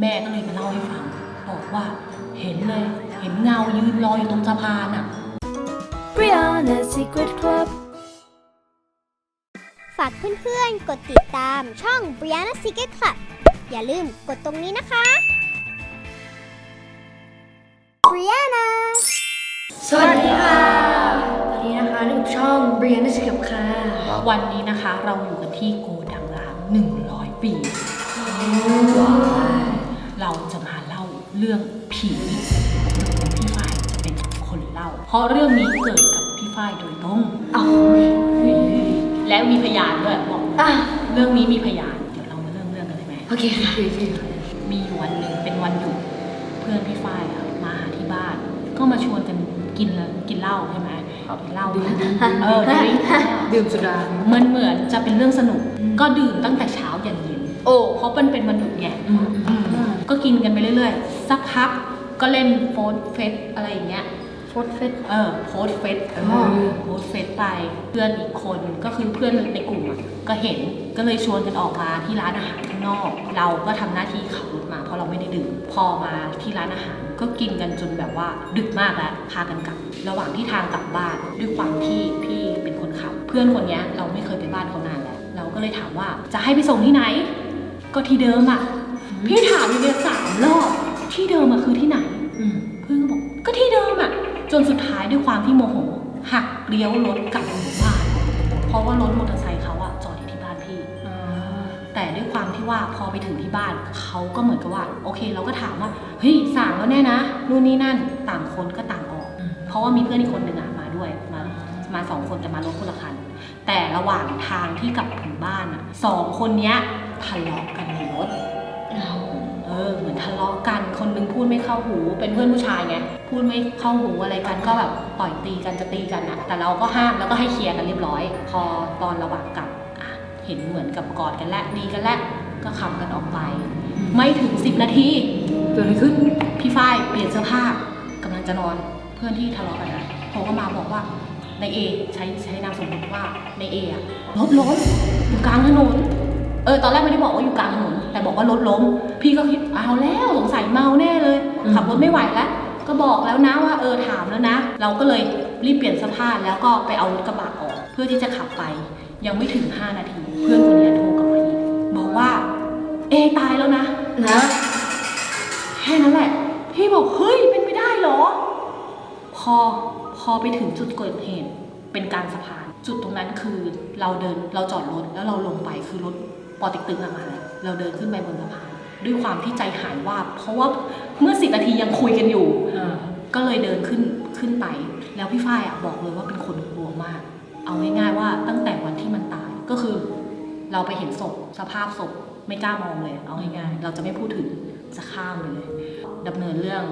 แม่ก็เลยมาเล่าให้ฟัง บอกว่าเห็นเลย เห็นเงายืนลอยอยู่ตรงสะพานอะ Brianna's Secret Club ฝากเพื่อนๆ กดติดตามช่อง Brianna Secret Club อย่าลืมกดตรงนี้นะคะ Brianna สวัสดีค่ะวันนี้นะคะหนูช่อง Brianna's Secret ค่ะวันนี้นะคะเราอยู่กันที่โกดังร้าง100 ปี เราจะมาเล่าเรื่องผีโดยพี่ฝ้ายจะเป็นคนเล่า เพราะเรื่องนี้เกิดกับพี่ฝ้ายโดยตรงเอาและมีพยานด้วยบอกอะเรื่องนี้มีพยาน เดี๋ยวเรามาเริ่มเรื่องกันเลยไหมโอเคค่ะโอเคค่ะมีอยู่วันหนึ่งเป็นวันหยุดเพื่อนพี่ฝ้ายอะมาหาที่บ้าน ก็มาชวนกันกินละกินเหล้าใช่ไหมกินเหล้าเออดื่มดื่มสุดาเหมือนเหมือนจะเป็นเรื่องสนุก ก็ดื่มตั้งแต่เช้ายันเย็นโอ้เพราะมันเป็นวันหยุดไงอืมอืม ก็กินกันไปเรื่อยๆ สักพักก็เล่นโฟร์เฟสอะไรอย่างเงี้ยโฟร์เฟส เออโพสเฟสเออ๋ออโพสเฟสไปเพื่อนอีกคนก็คือเพื่อนในกลุ่มอะก็เห็นก็เลยชวนกันออกมาที่ร้านอาหารข้างนอก เราก็ทำหน้าที่ขับรถมาเพราะเราไม่ได้ดื่มพอมาที่ร้านอาหารก็กินกันจนแบบว่าดึกมากแล้วพากันกลับ ระหว่างที่ทางกลับบ้านด้วยความที่พี่เป็นคนขับ เพื่อนคนเนี้ยเราไม่เคยไปบ้านเขานานแล้ว เราก็เลยถามว่าจะให้ไปส่งที่ไหน ก็ที่เดิมอะ พี่ถามอยู่เนี่ยสามรอบที่เดิมอะคือที่ไหนอืมเพื่อนก็บอกก็ที่เดิมอะจนสุดท้ายด้วยความที่โมโห หักเลี้ยวรถกลับหมู่บ้าน เพราะว่ารถมอเตอร์ไซค์เขาอะจอดอยู่ที่บ้านพี่อ่าแต่ด้วยความที่ว่าพอไปถึงที่บ้านเขาก็เหมือนกับว่า โอเค เราก็ถามว่าเฮ้ยสั่งแล้วแน่นะนู่นนี่นั่นต่างคนก็ต่างออกอืมเพราะว่ามีเพื่อนอีกคนหนึ่งอะมาด้วยมามาสองคนแต่มารถคนละคันแต่ระหว่างทางที่กลับถึงบ้านอะสองคนเนี้ยทะเลาะกันในรถ เออเหมือนทะเลาะกันคนนึงพูดไม่เข้าหูเป็นเพื่อนผู้ชายไงพูดไม่เข้าหูอะไรกันก็แบบต่อยตีกันจะตีกันอะแต่เราก็ห้ามแล้วก็ให้เคลียร์กันเรียบร้อย พอตอนระหว่างกลับอะเห็นเหมือนกับกอดกันแล้วดีกันแล้วก็ขับกันออกไป ไม่ถึง10นาทีเกิดอะไรขึ้นพี่ฝ้ายเปลี่ยนเสื้อผ้ากำลังจะนอนเพื่อนที่ทะเลาะกันนะโทรเข้ามาบอกว่าในเอใช้ใช้นามสมมติว่าในเออะรถล้มอยู่กลางถนน เออตอนแรกไม่ได้บอกว่าอยู่กลางถนนแต่บอกว่ารถล้ม พี่ก็คิดเอาแล้วสงสัยเมาแน่เลยอืมขับรถไม่ไหวแล้วก็บอกแล้วนะว่าเออถามแล้วนะ เราก็เลยรีบเปลี่ยนเสื้อผ้าแล้วก็ไปเอารถกระบะออก เพื่อที่จะขับไป ยังไม่ถึง 5 นาที เพื่อนคนเนี้ยโทรกลับมาอีกบอกว่า เอตายแล้วนะนะแค่นั้นแหละ พี่บอกเฮ้ยเป็นไม่ได้เหรอ พอพอไปถึงจุดเกิดเหตุเป็นกลารสะพาน จุดตรงนั้นคือเราเดินเราจอดรถแล้วเราลงไปคือรถ ปอเติกตึงอะมาแล้วเราเดินขึ้นไปบนสะพานด้วยความที่ใจหายว่าบเพราะว่าเมื่อสิบนาทียังคุยกันอยู่อ่าก็เลยเดินขึ้นขึ้นไป แล้วพี่ฝ้ายอะบอกเลยว่าเป็นคนกลัวมาก เอาง่ายๆว่าตั้งแต่วันที่มันตายก็คือ เราไปเห็นศพสภาพศพไม่กล้ามองเลย เอาง่ายๆเราจะไม่พูดถึงจะข้ามเลยดำเนินเรื่อง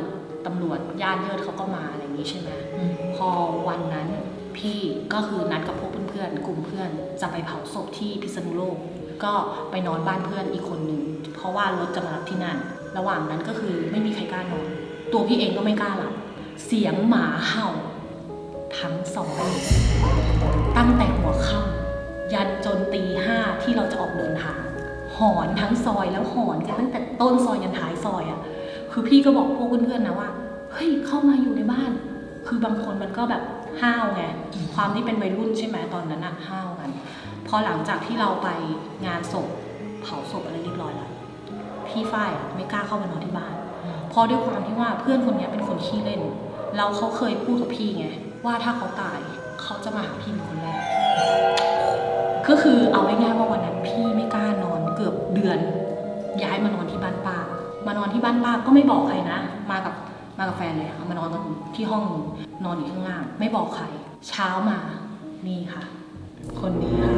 ตำรวจญาติเยิดเขาก็มาอะไรอย่างนี้ใช่ไหมอืมพอวันนั้นพี่ก็คือนัดกับพวกเพื่อนๆกลุ่มเพื่อนจะไปเผาศพที่พิษณุโลก ก็ไปนอนบ้านเพื่อนอีกคนนึงเพราะว่ารถจะมารับที่นั่น ระหว่างนั้นก็คือไม่มีใครกล้านอน ตัวพี่เองก็ไม่กล้าหลับ เสียงหมาเห่า ทั้งสองตั้งแต่หัวค่ำยันจนตีห้าที่เราจะออกเดินทาง หอนทั้งซอยแล้วหอนกันตั้งแต่ต้นซอยยันท้ายซอยอะ่ะ คือพี่ก็บอกพวกเพื่อนๆนะว่า เฮ้ยเข้ามาอยู่ในบ้าน คือบางคนมันก็แบบห้าวไง ความที่เป็นวัยรุ่นใช่ไหมตอนนั้นอะห้าวกัน พอหลังจากที่เราไปงานศพเผาศพอะไรเรียบร้อยแล้วพี่ฝ้ายไม่กล้าเข้ามานอนที่บ้านเพราะด้วยความที่ว่าเพื่อนคนนี้เป็นคนขี้เล่น เราเขาเคยพูดกับพี่ไงว่าถ้าเขาตายเขาจะมาหาพี่เป็นคนแรกก็คือเอาง่ายๆว่าวันนั้นพี่ไม่กล้านอนเกือบเดือน ย้ายมานอนที่บ้านป้ามานอนที่บ้านป้าก็ไม่บอกใครนะ มากับมากับแฟนเลยมานอนกันที่ห้องนอนอยู่ข้างล่าง ไม่บอกใคร เช้ามานี่ค่ะ คนนี้ค่ะ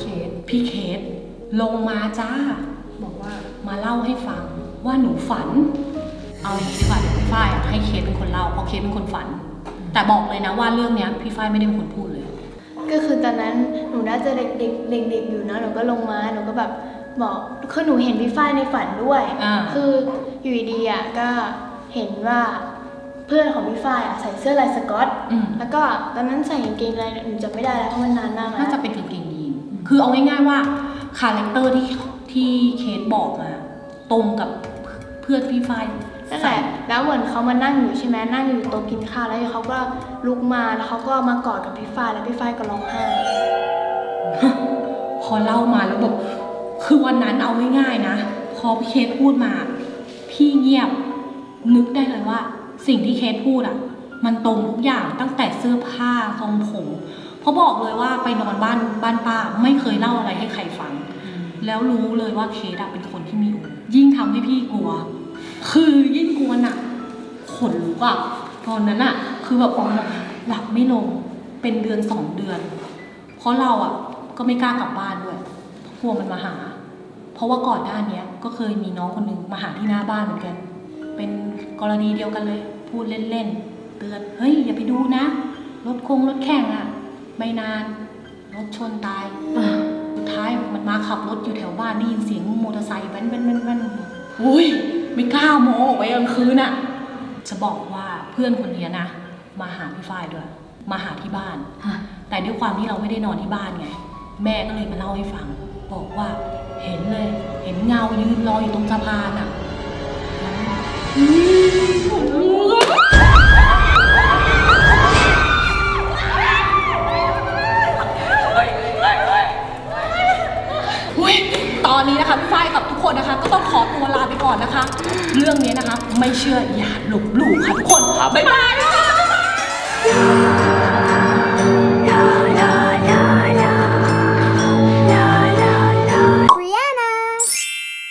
เคสพี่เคสลงมาจ้า บอกว่ามาเล่าให้ฟังว่าหนูฝัน เอาอย่างนี้ดีกว่าเดี๋ยวพี่ฝ้ายอะให้เคสเป็นคนเล่าเพราะเคสเป็นคนฝัน แต่บอกเลยนะว่าเรื่องเนี้ยพี่ฝ้ายไม่ได้เป็นคนพูดเลย ก็คือตอนนั้นหนูน่าจะเด็กเด็กเด็กเด็กๆอยู่นะหนูก็ลงมาหนูก็แบบบอกคือหนูเห็นพี่ฝ้ายในฝันด้วย อ่า คืออยู่ดีๆอะก็เห็นว่าเพื่อนของพี่ฝ้ายอะใส่เสื้อลายสก๊อต อืม แล้วก็ตอนนั้นใส่กางเกงอะไรหนูจำไม่ได้แล้วเพราะมันนานมากแล้วน่าจะเป็นกางเกงยีนคือเอาง่ายๆว่าคาแรคเตอร์ที่ที่เคสบอกมา ตรงกับเพื่อนพี่ฝ้ายนั่นแหละแล้วเหมือนเขามานั่งอยู่ใช่ไหมนั่งอยู่โต๊ะกินข้าวแล้วเขาก็ลุกมาแล้วเขาก็มากอดกับพี่ฝ้ายแล้วพี่ฝ้ายก็ร้องไห้ พอเล่ามาแล้วแบบคือวันนั้นเอาง่ายๆนะ พอพี่เคสพูดมา พี่เงียบ นึกได้เลยว่า สิ่งที่เคสพูดอะมันตรงทุกอย่างตั้งแต่เสื้อผ้าทรงผมเพราะบอกเลยว่าไปนอนบ้านบ้านป้าไม่เคยเล่าอะไรให้ใครฟัง แล้วรู้เลยว่าเคสอะเป็นคนที่มีอูยิ่งทำให้พี่กลัว คือยิ่งกลัวหนักขนลุกอะตอนนั้นอะคือแบบหลับไม่ลงเป็นเดือนสองเดือน เพราะเราอะก็ไม่กล้ากลับบ้านด้วยเพราะกลัวมันมาหา เพราะว่าก่อนหน้าเนี้ยก็เคยมีน้องคนหนึ่งมาหาที่หน้าบ้านเหมือนกัน เป็นกรณีเดียวกันเลย พูดเล่นๆ เตือน เฮ้ย อย่าไปดูนะ รถคงรถแข่งอะไม่นาน รถชนตายสุดท้ายมันมาขับรถอยู่แถวบ้านได้ยินเสียงมอเตอร์ไซค์แว้นแว้นแว้นแว้นอุ้ย ไม่กล้าโมออกไปกลางคืนอะจะบอกว่าเพื่อนคนนี้นะ มาหาพี่ฝ้ายด้วย มาหาที่บ้าน แต่ด้วยความที่เราไม่ได้นอนที่บ้านไง แม่ก็เลยมาเล่าให้ฟัง บอกว่าเห็นเลย เห็นเงายืนรออยู่ตรงสะพานอะแล้ว อุ๊ยขนลุกอะอุ๊ยตอนนี้นะคะพี่ฝ้ายกับทุกคนนะคะ ก็ต้องขอตัวลาไปก่อนนะคะ เรื่องนี้นะคะ ไม่เชื่ออย่าลบหลู่ค่ะทุกคน บ๊ายบายนะคะ